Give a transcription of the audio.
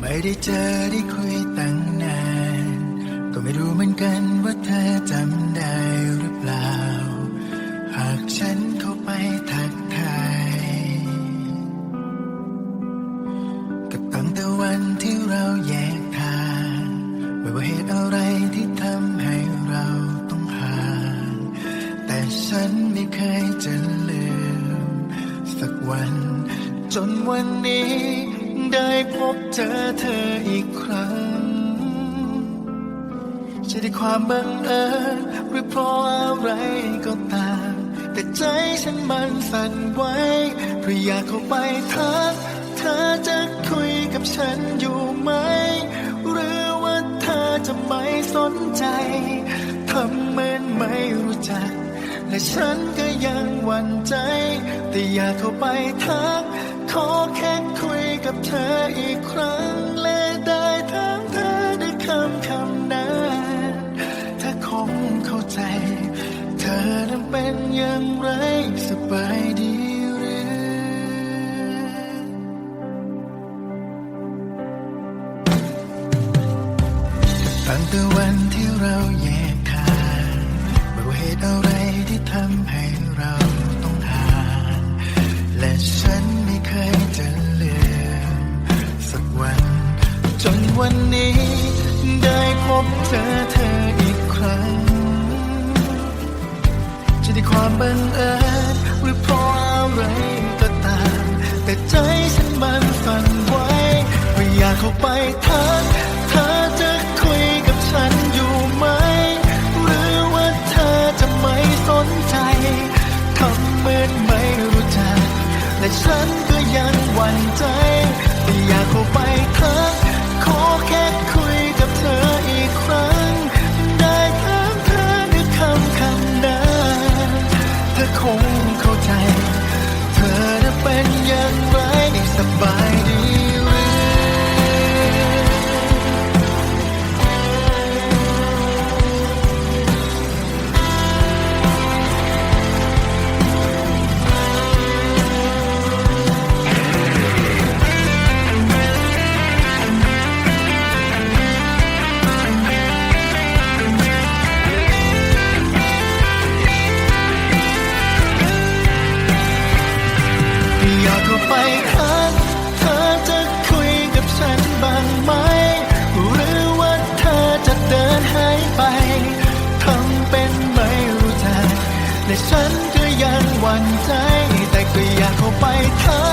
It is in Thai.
ไม่ได้เจอได้คุยตั้งนาน ก็ไม่รู้เหมือนกันว่าเธอจำได้หรือเปล่า หากฉันเข้าไปทักทายกับตั้งแต่วันที่เราแยกทาง ไม่ว่าเหตุอะไรที่ทำให้เราต้องห่าง แต่ฉันไม่เคยจะลืม สักวัน จนวันนี้ ได้พบเจอเธออีกครั้ง จะได้ความบังเอิญหรือเพราะอะไรก็ตาม แต่ใจฉันมันสั่นไหวเพราะอยากเข้าไปทักเธอจะคุยกับฉันอยู่ไหม หรือว่าเธอจะไม่สนใจทำเหมือนไม่รู้จัก และฉันก็ยังหวั่นใจ แต่อยากเข้าไปทัก ขอแค่คุยกับเธออีกครั้ง และได้ถามเธอด้วยคำคำนั้นเธอคงเข้าใจ เธอนั้นเป็นอย่างไรสบายดีหรือ ตั้งแต่วันที่เราแยก บเจอเธออีกครั้ง จะได้ความบังเอิญ ฉันก็ยังหวั่นใจ แต่ก็อยากเข้าไปทัก